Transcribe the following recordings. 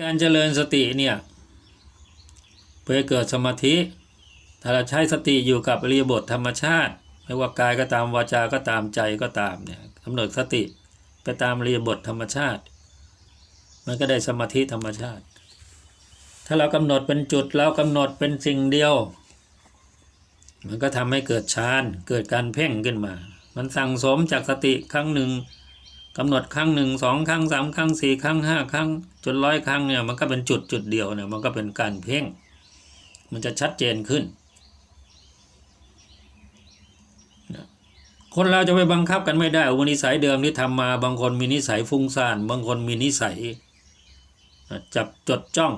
การเจริญสติเนี่ยเพื่อเกิดสมาธิ ถ้าเราใช้สติอยู่กับอริยบทธรรมชาติ ไม่ว่ากายก็ตามวาจาก็ตามใจก็ตามเนี่ยกำหนดสติไปตามอริยบทธรรมชาติ มันก็ได้สมาธิธรรมชาติ ถ้าเรากำหนดเป็นจุดเรากำหนดเป็นสิ่งเดียว มันก็ทำให้เกิดฌานเกิดการเพ่งขึ้นมา มันสั่งสมจากสติครั้งหนึ่ง กำหนดครั้งหนึ่งสองครั้งสามครั้งสี่ครั้งห้าครั้งจนร้อยครั้งเนี่ยมันก็เป็นจุดจุดเดียวเนี่ยมันก็เป็นการเพ่ง มันจะชัดเจนขึ้น คนเราจะไปบังคับกันไม่ได้อุปนิสัยเดิมที่ทำมาบางคนมีนิสัยฟุ้งซ่านบางคนมีนิสัยจับจดจ้อง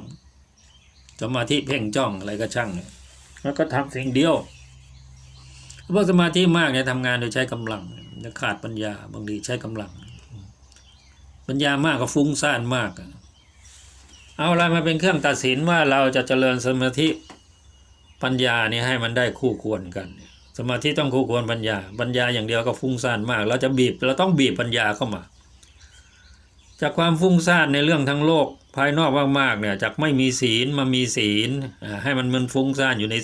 สมาธิเพ่งจ้องอะไรก็ช่างเนี่ยแล้วก็ทำสิ่งเดียวพวกสมาธิมากเนี่ยทำงานโดยใช้กำลังจะขาดปัญญาบางทีใช้กำลัง ปัญญามากก็ฟุ้งซ่านมาก เอาอะไรมาเป็นเครื่องตัดสินว่าเราจะเจริญสมาธิปัญญานี่ให้มันได้คู่ควรกัน สมาธิต้องคู่ควรปัญญา ปัญญาอย่างเดียวก็ฟุ้งซ่านมาก เราจะบีบเราต้องบีบปัญญาเข้ามา จากความฟุ้งซ่านในเรื่องทั้งโลกภายนอกมากๆเนี่ยจากไม่มีศีลมามีศีลให้มันมันฟุ้งซ่านอยู่ใน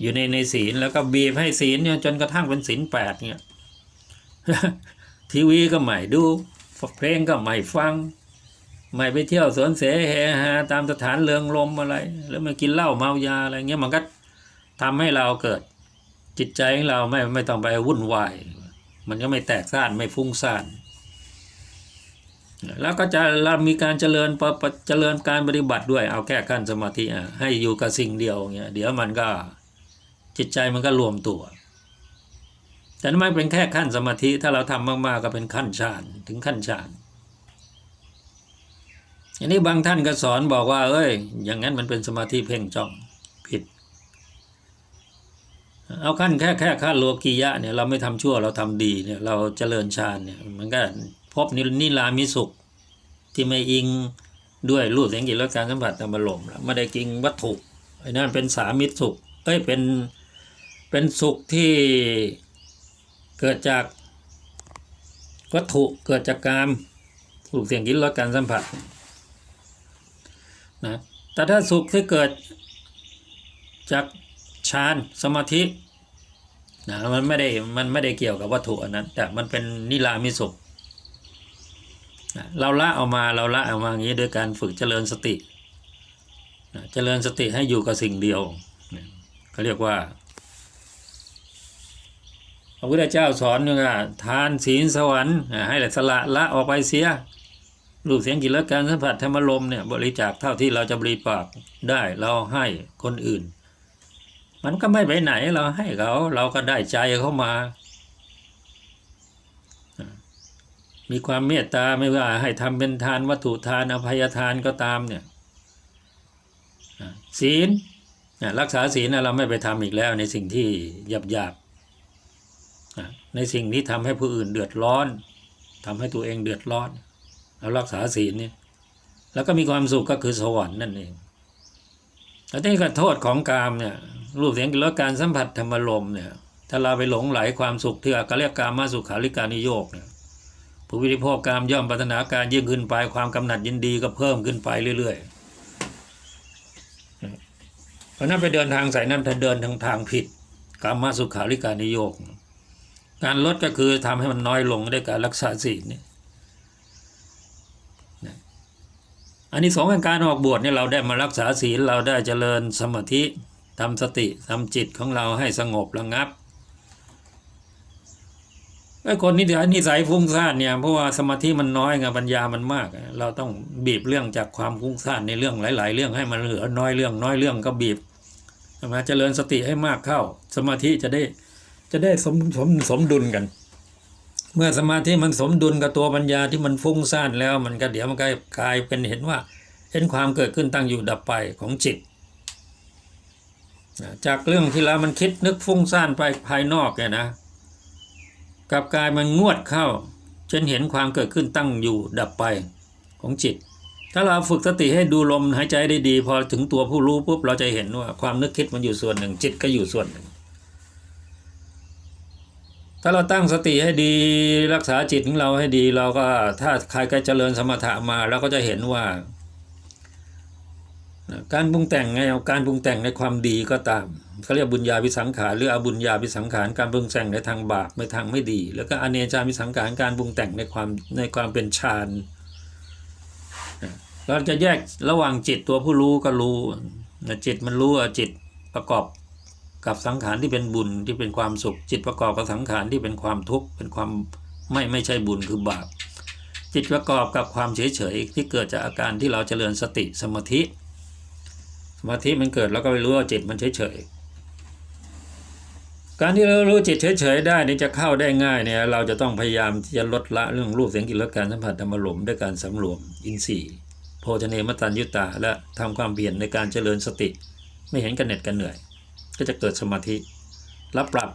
อยู่ในในศีลแล้วก็บีบให้ศีลเนี่ยจนกระทั่งเป็นศีลแปดเนี่ยทีวีก็ไม่ดู เพลงก็ไม่ฟัง ไม่ไปเที่ยวสวนเสเฮฮาตามสถานเริงรมอะไร แล้วมากินเหล้าเมายาอะไรเงี้ยมันก็ทำให้เราเกิด จิตใจของเราไม่ไม่ต้องไปวุ่นวาย มันก็ไม่แตกซ่านไม่ฟุ้งซ่านแล้วก็จะเรามีการเจริญเจริญการปฏิบัติด้วยเอาแก้ขั้นสมาธิให้อยู่กับสิ่งเดียวเงี้ยเดี๋ยวมันก็จิตใจมันก็รวมตัว แต่ไม่เป็นแค่ขั้นสมาธิถ้าเราทำมากๆก็เป็นขั้นฌานถึงขั้นฌานอันนี้บางท่านก็สอนบอกว่า เอ้ย อย่างนั้นมันเป็นสมาธิเพ่งจ้องผิด เอาขั้นแค่แค่ขั้นโลกียะเนี่ยเราไม่ทำชั่วเราทำดีเนี่ยเราเจริญฌานเนี่ยมันก็พบนินิรามิสุขที่ไม่อิงด้วยรูปเสียงกลิ่นรสการสัมผัสธรรมลมแล้วไม่ได้กิงวัตถุไอ้นั่นเป็นสามิตรสุขเอ้ยเป็นเป็นสุขที่ เกิดจากวัตถุเกิดจากกามรูปเสียงกินรสการสัมผัสนะแต่ถ้าสุขที่เกิดจากฌานสมาธินะมันไม่ได้มันไม่ได้เกี่ยวกับวัตถุอันนั้น แต่มันเป็นนิรามิสุขนะเราละออกมาเราละออกมาอย่างนี้โดยการฝึกเจริญสตินะเจริญสติให้อยู่กับสิ่งเดียวนะเขาเรียกว่า ระพุทธเจ้าสอนว่าทานศีลสวรรค์ให้สละละออกไปเสียรูปเสียงกลิ่นรสการสัมผัสธรรมลมเนี่ยบริจาคเท่าที่เราจะบริปากได้เราให้คนอื่น มันก็ไม่ไปไหนเราให้เขาเราก็ได้ใจเขามา มีความเมตตาไม่ว่าให้ทำเป็นทานวัตถุทานอภัยทานก็ตามเนี่ยศีลรักษาศีลเราไม่ไปทำอีกแล้วในสิ่งที่หยาบหยาบ ในสิ่งที่ทำให้ผู้อื่นเดือดร้อนทำให้ตัวเองเดือดร้อนเรารักษาศีลเนี่ยแล้วก็มีความสุขก็คือสวรรค์นั่นเองแล้วนี่ก็โทษของกามเนี่ยรูปเสียงกลิ่นรสการสัมผัสธรรมลมเนี่ยถ้าเราไปหลงไหลความสุขที่ก็เรียกกามาสุขาริการนิโยกเนี่ยผู้บริโภคกามย่อมพัฒนาการยิ่งขึ้นไปความกำหนัดยินดีก็เพิ่มขึ้นไปเรื่อยๆเพราะนั้นไปเดินทางสายนั้นถ้าเดินทางทางผิดกามมาสุขาริการนิโยก การลดก็คือทำให้มันน้อยลงด้วยการรักษาศีลนี่อันนี้สองการออกบวชเนี่ยเราได้มารักษาศีลเราได้เจริญสมาธิทำสติทำจิตของเราให้สงบระงับไอ้คนนิสัยนิสัยฟุ้งซ่านเนี่ยเพราะว่าสมาธิมันน้อยไงปัญญามันมาก เราต้องบีบเรื่องจากความฟุ้งซ่านในเรื่องหลาย ๆ เรื่องให้มันเหลือน้อยเรื่องน้อยเรื่องก็บีบมาเจริญสติให้มากเข้า สมาธิจะได้ จะได้สมสมสมดุลกัน เมื่อสมาธิมันสมดุลกับตัวปัญญาที่มันฟุ้งซ่านแล้ว มันก็เดี๋ยวมันก็กลายเป็นเห็นว่า เห็นความเกิดขึ้นตั้งอยู่ดับไปของจิต จากเรื่องที่แล้วมันคิดนึกฟุ้งซ่านไปภายนอกเนี่ยนะกับกายมันงวดเข้าจนเห็นความเกิดขึ้นตั้งอยู่ดับไปของจิต ถ้าเราฝึกสติให้ดูลมหายใจได้ดี พอถึงตัวผู้รู้ปุ๊บเราจะเห็นว่าความนึกคิดมันอยู่ส่วนหนึ่งจิตก็อยู่ส่วนหนึ่ง ถ้าเราตั้งสติให้ดีรักษาจิตของเราให้ดีเราก็ถ้าใครก็เจริญสมถะมาเราก็จะเห็นว่า การปรุงแต่งไงเอาการปรุงแต่งในความดีก็ตามเขาเรียกบุญญาวิสังขารหรืออบุญญาวิสังขารการปรุงแต่งในทางบาปในทางไม่ดี แล้วก็อเนจาวิสังขารการปรุงแต่งในความในความเป็นฌานเราจะแยกระหว่างจิตตัวผู้รู้ก็รู้จิตมันรู้จิตประกอบ กับสังขารที่เป็นบุญที่เป็นความสุข จิตประกอบกับสังขารที่เป็นความทุกข์เป็นความไม่ไม่ใช่บุญคือบาป จิตประกอบกับความเฉยเฉยที่เกิดจากอาการที่เราเจริญสติสมาธิ สมาธิมันเกิดแล้วก็ไปรู้ว่าจิตมันเฉยเฉยการที่เรารู้จิตเฉยเฉยๆได้นี่จะเข้าได้ง่ายเนี่ยเราจะต้องพยายามที่จะลดละเรื่องรูปเสียงกลิ่นรสการสัมผัสธรรมารมด้วยการสำรวมอินทรีย์โพชเนมตันยุตตาและทำความเปลี่ยนในการเจริญสติ ไม่เห็นกันเหน็ดกันเหนื่อย ก็จะเกิดสมาธิ และปรับ